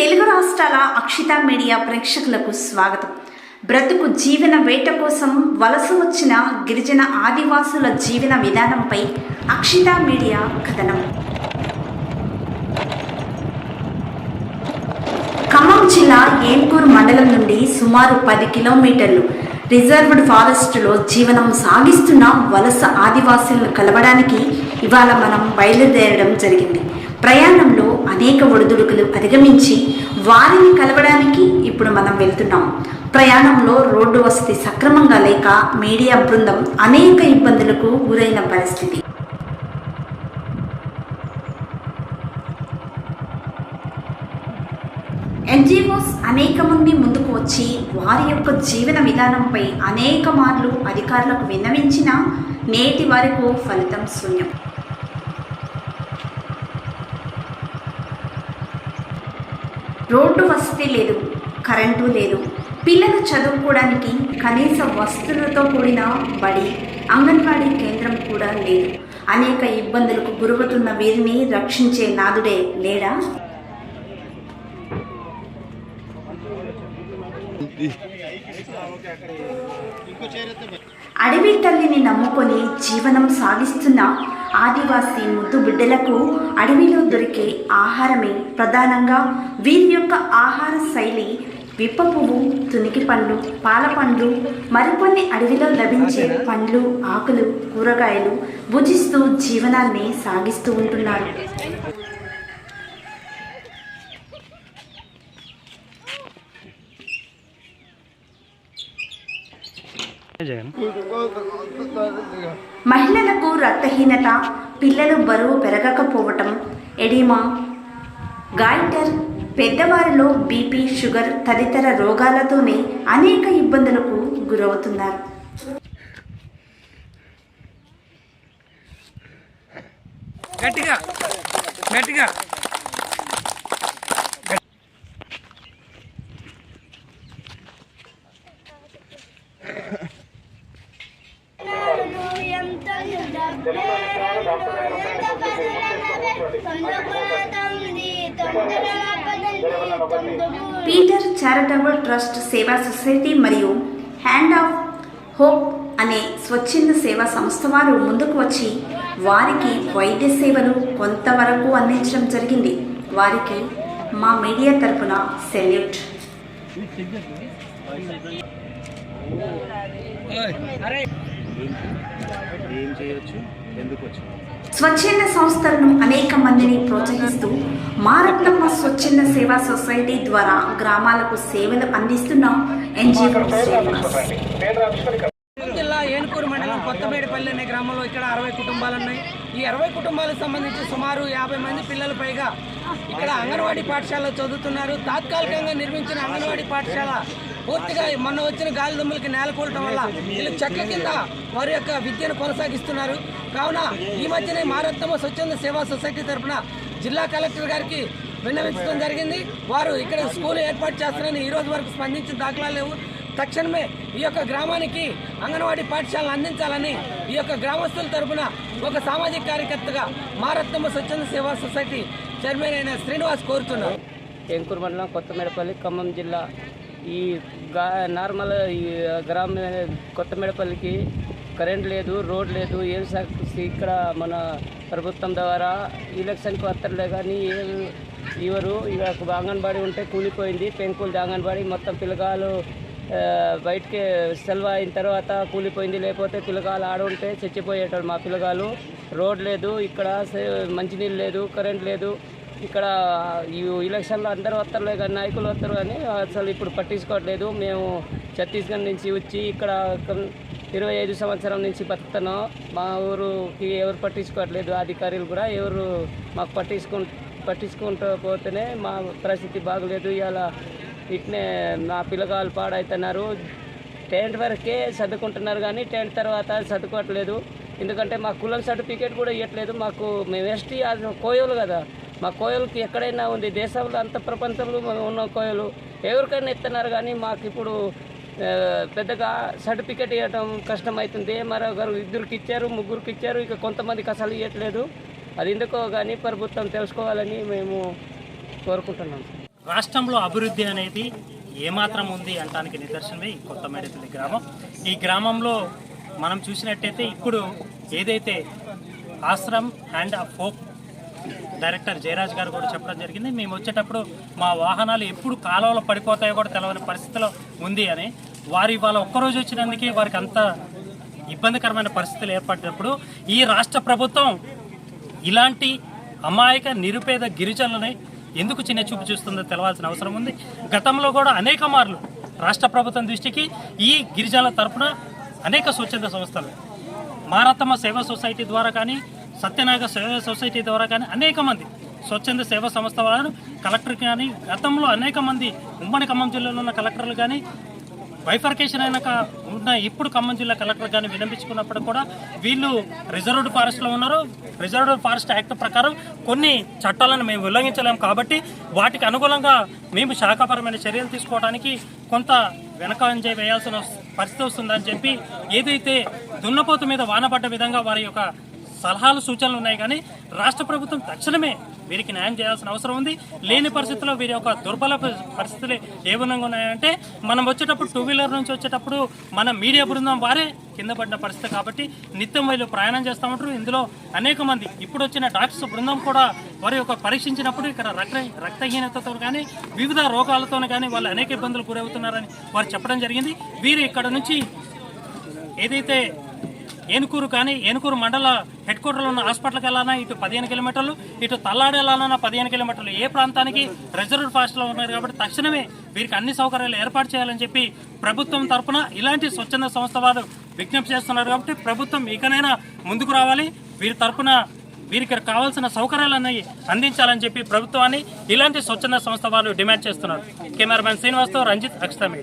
తెలుగు రాష్ట్రాల అక్షిత మీడియా ప్రేక్షకులకు స్వాగతం. బ్రతుకు జీవన వేట కోసం వలస వచ్చిన గిరిజన ఆదివాసుల జీవన విధానంపై అక్షిత మీడియా కథనం. ఖమ్మం జిల్లా ఏన్కూర్ మండలం నుండి సుమారు పది కిలోమీటర్లు రిజర్వ్డ్ ఫారెస్ట్లో జీవనం సాగిస్తున్న వలస ఆదివాసులను కలవడానికి ఇవాళ మనం బయలుదేరడం జరిగింది. ప్రయాణంలో అనేక ఒడిదుడుకులు అధిగమించి వారిని కలవడానికి ఇప్పుడు మనం వెళ్తున్నాం. ప్రయాణంలో రోడ్డు వసతి సక్రమంగా లేక మీడియా బృందం అనేక ఇబ్బందులకు గురైన పరిస్థితి. ఎన్జిఓస్ అనేక మంది ముందుకు వచ్చి వారి యొక్క జీవన విధానంపై అనేక మార్లు అధికారులకు విన్నవించినా నేటి వరకు ఫలితం శూన్యం. రోడ్డు వసతి లేదు కరెంటు లేదు. పిల్లలు చదువుకోవడానికి కనీస వస్తువులతో కూడిన బడి అంగన్వాడీ కేంద్రం కూడా లేదు. అనేక ఇబ్బందులకు గురవుతున్న వీరిని రక్షించే నాదుడే లేడా? అడవి తల్లిని నమ్ముకొని జీవనం సాగిస్తున్న ఆదివాసీ ముద్దు బిడ్డలకు అడవిలో దొరికే ఆహారమే ప్రధానంగా వీరి యొక్క ఆహార శైలి విప్ప పువ్వు తునికి పండ్లు పాల పండ్లు మరికొన్ని అడవిలో లభించే పండ్లు ఆకులు కూరగాయలు భుజిస్తూ జీవనాన్ని సాగిస్తూ ఉంటున్నారు. మహిళలకు రక్తహీనత పిల్లలు బరువు పెరగకపోవటం ఎడిమా. గాయిటర్ పెద్దవారిలో బీపీ షుగర్ తదితర రోగాలతోనే అనేక ఇబ్బందులకు గురవుతున్నారు. గట్టిగా గట్టిగా Peter charitable trust Seva society మరియు హ్యాండ్ ఆఫ్ హోప్ అనే స్వచ్ఛంద సేవా సంస్థ వారు ముందుకు వచ్చి వారికి వైద్య సేవలు కొంతవరకు అందించడం జరిగింది. వారికి మా మీడియా తరపున సెల్యూట్. ఏం చేయొచ్చు? ఎందుకు స్వచ్ఛంద సంస్థలను అనేక మందిని ప్రోత్సహిస్తూ మారత్నమ్మ స్వచ్ఛంద సేవా సొసైటీ ద్వారా గ్రామాలకు సేవలు అందిస్తున్న ఎన్జిఓ జిల్లా ఏనుకూరు మండలం కొత్తమేడిపల్లి అనే గ్రామంలో ఇక్కడ అరవై కుటుంబాలు ఉన్నాయి. ఈ అరవై కుటుంబాలకు సంబంధించి సుమారు యాభై మంది పిల్లలు పైగా ఇక్కడ అంగన్వాడీ పాఠశాలలో చదువుతున్నారు. తాత్కాలికంగా నిర్మించిన అంగన్వాడీ పాఠశాల పూర్తిగా మొన్న వచ్చిన గాలి దుమ్ములకి నేలకూలటం వల్ల వీళ్ళు చెట్ల కింద వారి యొక్క విద్యను కొనసాగిస్తున్నారు. కావున ఈ మధ్యనే మారత్తమ్మ స్వచ్ఛంద సేవా సొసైటీ తరఫున జిల్లా కలెక్టర్ గారికి విన్నవించడం జరిగింది. వారు ఇక్కడ స్కూల్ ఏర్పాటు చేస్తారని ఈ రోజు వరకు స్పందించిన దాఖలా లేవు. తక్షణమే ఈ యొక్క గ్రామానికి అంగన్వాడీ పాఠశాలను అందించాలని ఈ యొక్క గ్రామస్తుల తరపున ఒక సామాజిక కార్యకర్తగా మారత్నమ్మ స్వచ్ఛంద సేవా సొసైటీ చైర్మన్ అయిన శ్రీనివాస్ కోరుతున్నారు టెంకూరు మండలం కొత్తమేడపల్లి ఖమ్మం జిల్లా ఈ నార్మల్ ఈ గ్రామ కొత్తమేడపల్లికి కరెంట్ లేదు రోడ్ లేదు ఏం ఇక్కడ మన ప్రభుత్వం ద్వారా ఎలక్షన్కి వస్తలే కానీ ఏ- ఇవరు ఇక అంగన్వాడీ ఉంటే కూలిపోయింది పెంకులు అంగన్వాడీ మొత్తం పిల్లగాలు బయటికి సెలవు అయిన తర్వాత కూలిపోయింది లేకపోతే పిల్లగాలు ఆడుంటే చచ్చిపోయేటాడు మా పిల్లగాలు. రోడ్ లేదు ఇక్కడ సే- మంచినీళ్ళు లేదు కరెంట్ లేదు. ఇక్కడ ఈ ఎలక్షన్లో అందరూ వస్తారు కానీ నాయకులు వస్తారు కానీ అసలు ఇప్పుడు పట్టించుకోవట్లేదు. మేము ఛత్తీస్గఢ్ నుంచి వచ్చి ఇక్కడ ఇరవై ఐదు సంవత్సరం నుంచి బతుకుతున్నాం. మా ఊరుకి ఎవరు పట్టించుకోవట్లేదు అధికారులు కూడా ఎవరు మాకు పట్టించుకు పట్టించుకుంటూ పోతేనే మా పరిస్థితి బాగలేదు. ఇలా ఇట్నే మా పిల్లగాళ్ళు పాడవుతున్నారు టెన్త్ వరకే చదువుకుంటున్నారు కానీ టెన్త్ తర్వాత చదువుకోవట్లేదు ఎందుకంటే మా కులం సర్టిఫికేట్ కూడా ఇవ్వట్లేదు మాకు మేము ఎస్టీ అది కోయలు కదా. మా కోయలకి ఎక్కడైనా ఉంది. దేశంలో అంత ప్రపంచంలో ఉన్న కోయలు ఎవరికైనా ఇస్తున్నారు కానీ మాకు ఇప్పుడు పెద్దగా సర్టిఫికేట్ ఇవ్వడం కష్టమవుతుంది మరొకరు ఇద్దరికి ఇచ్చారు ముగ్గురికి ఇచ్చారు. ఇక కొంతమందికి అసలు ఇవ్వట్లేదు అది ఎందుకో కానీ ప్రభుత్వం తెలుసుకోవాలని మేము కోరుకుంటున్నాం. రాష్ట్రంలో అభివృద్ధి అనేది ఏమాత్రం ఉంది అంటానికి నిదర్శనమే ఈ కొత్త మేడపల్లి గ్రామం. ఈ గ్రామంలో మనం చూసినట్టయితే ఇప్పుడు ఏదైతే Ashram and hope director Jayaraj గారు కూడా చెప్పడం జరిగింది. మేము వచ్చేటప్పుడు మా వాహనాలు ఎప్పుడు కాలువలో పడిపోతాయో కూడా తెలవని పరిస్థితిలో ఉంది అని. వారు ఇవాళ ఒక్కరోజు వచ్చినందుకే వారికి అంత ఇబ్బందికరమైన పరిస్థితులు ఏర్పడినప్పుడు ఈ రాష్ట్ర ప్రభుత్వం ఇలాంటి అమాయక నిరుపేద గిరిజనులని ఎందుకు చిన్న చూపు చూస్తుందో తెలవాల్సిన అవసరం ఉంది. గతంలో కూడా అనేక మార్లు రాష్ట్ర ప్రభుత్వం దృష్టికి ఈ గిరిజనుల తరపున అనేక స్వచ్ఛంద సంస్థలు మారతమ్మ సేవా సొసైటీ ద్వారా కానీ సత్యనాగ సేవా సొసైటీ ద్వారా కానీ అనేక మంది స్వచ్ఛంద సేవా సంస్థ వాళ్ళను కలెక్టర్ కానీ గతంలో అనేక మంది ఉమ్మడి ఖమ్మం జిల్లాలో ఉన్న కలెక్టర్లు కానీ బైఫర్కేషన్ అయినాక ఉన్న ఇప్పుడు ఖమ్మం జిల్లా కలెక్టర్ కానీ వినిపించుకున్నప్పుడు కూడా వీళ్ళు రిజర్వ్డ్ ఫారెస్ట్లో ఉన్నారు. రిజర్వ్డ్ ఫారెస్ట్ యాక్ట్ ప్రకారం కొన్ని చట్టాలను మేము ఉల్లంఘించలేము కాబట్టి వాటికి అనుగుణంగా మేము శాఖాపరమైన చర్యలు తీసుకోవడానికి కొంత వెనకంజ వేయాల్సిన పరిస్థితి వస్తుందని చెప్పి ఏదైతే దున్నపోతు మీద వానపడ్డ విధంగా వారి యొక్క సలహాలు సూచనలు ఉన్నాయి కానీ రాష్ట్ర ప్రభుత్వం తక్షణమే వీరికి న్యాయం చేయాల్సిన అవసరం ఉంది. లేని పరిస్థితుల్లో వీరి యొక్క దుర్బల పరిస్థితులు ఏ విధంగా ఉన్నాయంటే మనం వచ్చేటప్పుడు టూ వీలర్ నుంచి వచ్చేటప్పుడు మన మీడియా బృందం వారే కింద పడిన పరిస్థితి కాబట్టి నిత్యం వీళ్ళు ప్రయాణం చేస్తూ ఉంటారు. ఇందులో అనేక మంది ఇప్పుడు వచ్చిన డాక్టర్స్ బృందం కూడా వారి యొక్క పరీక్షించినప్పుడు ఇక్కడ రక్త రక్తహీనతతో కానీ వివిధ రోగాలతో కానీ వాళ్ళు అనేక ఇబ్బందులు గురవుతున్నారని వారు చెప్పడం జరిగింది. వీరు ఇక్కడ నుంచి ఏదైతే ఏనుకూరు కానీ ఏనుకూరు మండల హెడ్ క్వార్టర్లో ఉన్న హాస్పిటల్కి వెళ్ళాలన్నా ఇటు పదిహేను కిలోమీటర్లు ఇటు తల్లాడు వెళ్ళాలన్నా పదిహేను కిలోమీటర్లు. ఏ ప్రాంతానికి రిజర్వ్డ్ ఫాస్ట్లో ఉన్నారు కాబట్టి తక్షణమే వీరికి అన్ని సౌకర్యాలు ఏర్పాటు చేయాలని చెప్పి ప్రభుత్వం తరఫున ఇలాంటి స్వచ్ఛంద సంస్థ వారు విజ్ఞప్తి చేస్తున్నారు కాబట్టి ప్రభుత్వం ఇకనైనా ముందుకు రావాలి. వీరి తరపున వీరికి కావాల్సిన సౌకర్యాలన్నీ అందించాలని చెప్పి ప్రభుత్వాన్ని ఇలాంటి స్వచ్ఛంద సంస్థ వాళ్ళు డిమాండ్ చేస్తున్నారు. కెమెరామెన్ శ్రీనివాస్తో రంజిత్ అక్షతమి